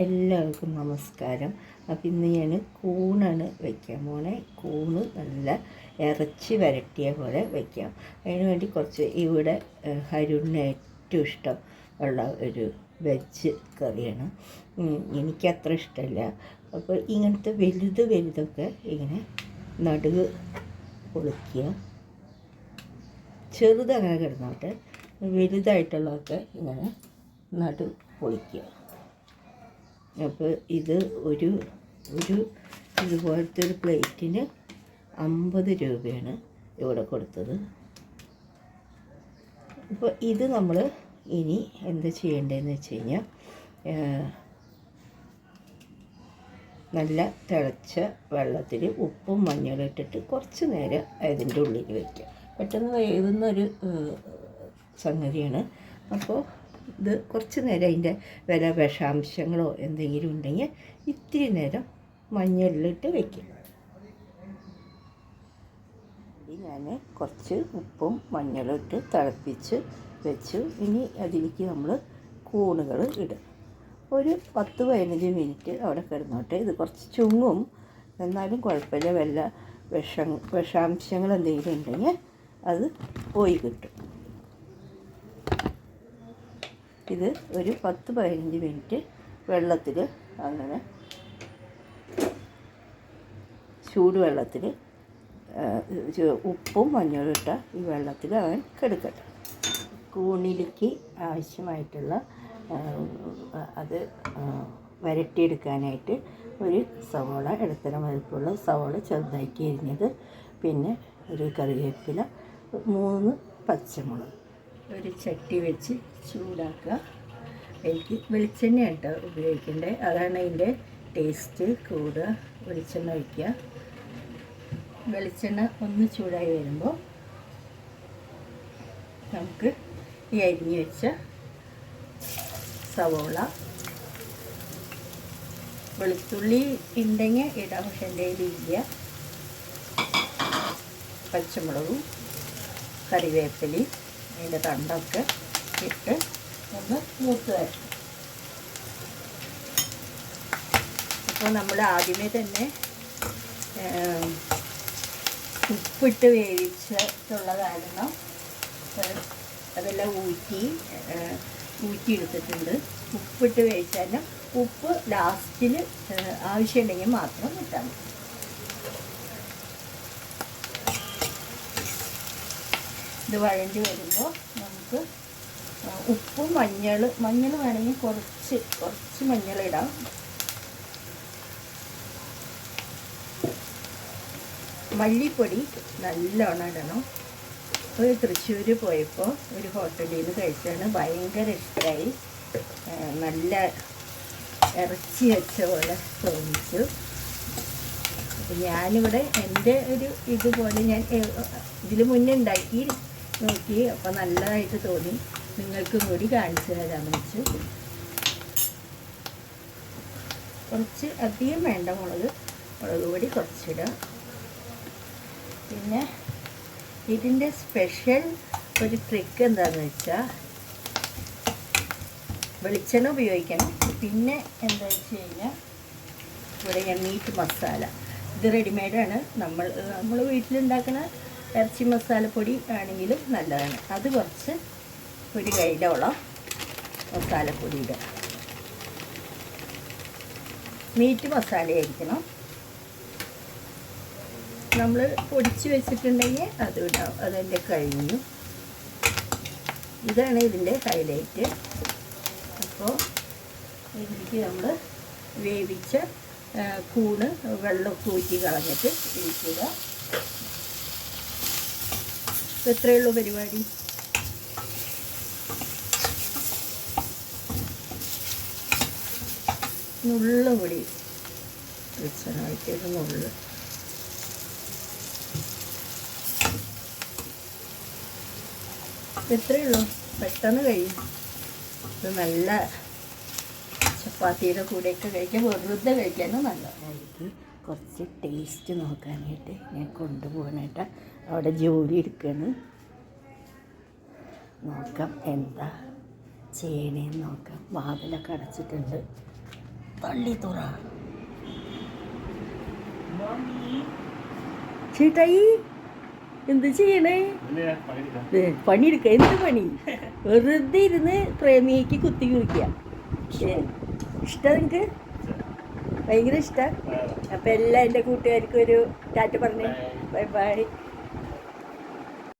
എല്ലാവർക്കും നമസ്കാരം. അപ്പം ഇന്ന് ഞാൻ കൂണാണ് വയ്ക്കാൻ പോണേ. കൂണ് നല്ല ഇറച്ചി വരട്ടിയ പോലെ വയ്ക്കാം. അതിന് വേണ്ടി കുറച്ച് ഇവിടെ ഹരുണിന് ഏറ്റവും ഇഷ്ടം ഉള്ള ഒരു വെജ് കറിയാണ്. എനിക്കത്ര ഇഷ്ടമല്ല അപ്പോൾ ഇങ്ങനത്തെ വലുത് വലുതൊക്കെ ഇങ്ങനെ നടുവ് പൊളിക്കുക. ചെറുതങ്ങനെ കിടന്നോട്ടെ. വലുതായിട്ടുള്ളതൊക്കെ ഇങ്ങനെ നടു പൊളിക്കുക. അപ്പോൾ ഇത് ഒരു ഒരു ഇതുപോലത്തെ ഒരു പ്ലേറ്റിന് അമ്പത് രൂപയാണ് ഇവിടെ കൊടുത്തത്. അപ്പോൾ ഇത് നമ്മൾ ഇനി എന്ത് ചെയ്യേണ്ടതെന്ന് വെച്ച് കഴിഞ്ഞാൽ നല്ല തിളച്ച വെള്ളത്തിൽ ഉപ്പും മഞ്ഞളും ഇട്ടിട്ട് കുറച്ച് നേരം അതിന്റെ ഉള്ളിൽ വയ്ക്കുക പെട്ടെന്ന് വേകുന്ന ഒരു സംഗതിയാണ്. അപ്പോൾ ഇത് കുറച്ച് നേരം അതിന്റെ വില വിഷാംശങ്ങളോ എന്തെങ്കിലും ഉണ്ടെങ്കിൽ ഇത്തിരി നേരം മഞ്ഞളിലിട്ട് വയ്ക്കും. ഞാൻ കുറച്ച് ഉപ്പും മഞ്ഞളും ഇട്ട് തിളപ്പിച്ച് വെച്ചു. ഇനി അതിലേക്ക് നമ്മൾ കൂണുകൾ ഇടും. ഒരു പത്ത് പതിനഞ്ച് മിനിറ്റ് അവിടെ കിടന്നോട്ടെ. ഇത് കുറച്ച് ചുങ്ങും. എന്നാലും കുഴപ്പമില്ല. വല്ല വിഷം വിഷാംശങ്ങൾ എന്തെങ്കിലും ഉണ്ടെങ്കിൽ അത് പോയി കിട്ടും. ഇത് ഒരു പത്ത് പതിനഞ്ച് മിനിറ്റ് വെള്ളത്തിൽ അങ്ങനെ ചൂടുവെള്ളത്തിൽ ഉപ്പും മഞ്ഞളും ഇട്ട ഈ വെള്ളത്തിൽ അവൻ കെടുക്കട്ടെ. കൂണിലേക്ക് ആവശ്യമായിട്ടുള്ള അത് വരട്ടിയെടുക്കാനായിട്ട് ഒരു സവോള ഇടത്തരം വലുപ്പമുള്ള സവോള ചെറുതാക്കി എരിഞ്ഞത് പിന്നെ ഒരു കറിവേപ്പില മൂന്ന് പച്ചമുളക്. ഒരു ചട്ടി വെച്ച് ചൂടാക്കുക. എനിക്ക് വെളിച്ചെണ്ണ കേട്ടോ ഉപയോഗിക്കേണ്ടത് അതാണ് അതിന്റെ ടേസ്റ്റ്. കൂടുക വെളിച്ചെണ്ണ ഒഴിക്കുക. വെളിച്ചെണ്ണ ഒന്ന് ചൂടായി വരുമ്പോൾ നമുക്ക് ഈ അരിഞ്ഞു വെച്ച സവോള വെളുത്തുള്ളി ഉണ്ടെങ്കിൽ ഇടാം പക്ഷെ എന്റെ കയ്യിലില്ല പച്ചമുളകും കറിവേപ്പിലയും അതിന്റെ തണ്ടൊക്കെ ഇട്ട് ഒന്ന് മൂത്ത് വരണം അപ്പോൾ നമ്മൾ ആദ്യമേ തന്നെ ഉപ്പിട്ട് വേവിച്ചിട്ടുള്ള കാരണം അതെല്ലാം ഊറ്റി ഊറ്റി എടുത്തിട്ടുണ്ട്. ഉപ്പിട്ട് വേവിച്ചാലും ഉപ്പ് ലാസ്റ്റിൽ ആവശ്യമുണ്ടെങ്കിൽ മാത്രം ഇട്ടാൽ മതി. ഇത് വഴഞ്ഞ് വരുമ്പോൾ നമുക്ക് ഉപ്പും മഞ്ഞൾ മഞ്ഞൾ വേണമെങ്കിൽ കുറച്ച് കുറച്ച് മഞ്ഞൾ ഇടാം. മല്ലിപ്പൊടി നല്ലോണം ഇടണം. ഒരു തൃശ്ശൂർ പോയപ്പോൾ ഒരു ഹോട്ടലിൽ നിന്ന് കഴിച്ചാണ് ഭയങ്കര ഇഷ്ടമായി. നല്ല ഇറച്ചി വെച്ച പോലെ തോന്നിച്ചു. ഞാനിവിടെ എന്റെ ഒരു ഇതുപോലെ ഞാൻ ഇതിൽ മുന്നേ ഉണ്ടാക്കി നോക്കി. അപ്പോൾ നല്ലതായിട്ട് തോന്നി. നിങ്ങൾക്കും കൂടി കാണിച്ചു തരാമെന്ന് വെച്ചു കുറച്ച് അധികം വേണ്ട മുളക്. മുളക് പൊടി കുറച്ചിടുക പിന്നെ ഇതിന്റെ സ്പെഷ്യൽ ഒരു ട്രിക്ക് എന്താണെന്ന് വെച്ചാൽ വെളിച്ചെണ്ണ ഉപയോഗിക്കണം. പിന്നെ എന്താ വെച്ച് കഴിഞ്ഞാൽ ഇവിടെ ഞാൻ മീറ്റ് മസാല ഇത് റെഡിമെയ്ഡാണ് നമ്മൾ നമ്മൾ വീട്ടിലുണ്ടാക്കുന്ന ഇറച്ചി മസാലപ്പൊടി ആണെങ്കിലും നല്ലതാണ്. അത് കുറച്ച് ഒരു കൈയിലോളം മസാലപ്പൊടി ഇടുക. മീറ്റ് മസാലയായിരിക്കണം നമ്മൾ പൊടിച്ച് വെച്ചിട്ടുണ്ടെങ്കിൽ അത് ഇടാം. അതെന്റെ കഴിഞ്ഞു ഇതാണ് ഇതിന്റെ ഹൈലൈറ്റ് അപ്പോൾ ഇതിലേക്ക് നമ്മൾ വേവിച്ച കൂണ് വെള്ളമൊക്കെ ഊറ്റി കളഞ്ഞിട്ട് ഇരിക്കുക എത്രയേ ഉള്ളൂ പരിപാടി. നുള്ള പൊടി. വെച്ചനായിട്ട് നുള്ളു. ഇത്രയേ ഉള്ളൂ. പെട്ടെന്ന് കഴിയും. ഇത് നല്ല ചപ്പാത്തിയുടെ കൂടെയൊക്കെ കഴിക്കാൻ വെറുതെ കഴിക്കാനും നല്ലതായിരിക്കും. കുറച്ച് ടേസ്റ്റ് നോക്കാനായിട്ട് ഞാൻ കൊണ്ടുപോകാനായിട്ട് അവിടെ ജോലി എടുക്കുകയാണ് നോക്കാം എന്താ ചെയ്യണേന്ന് നോക്കാം. വാതിലൊക്കെ അടച്ചിട്ടുണ്ട്. തള്ളി തുറ. ചേട്ടായി എന്ത് ചെയ്യണേ? പണിയെടുക്ക. എന്ത് പണി? വെറുതെ ഇരുന്ന് പ്രേമിയേക്ക് കുത്തി കുറിക്കുക ഇഷ്ടം നിങ്ങക്ക് ഭയങ്കര ഇഷ്ടം. അപ്പൊ എല്ലാ എന്റെ കൂട്ടുകാർക്കും ഒരു ടാറ്റ പറഞ്ഞേ ബൈ ബൈ.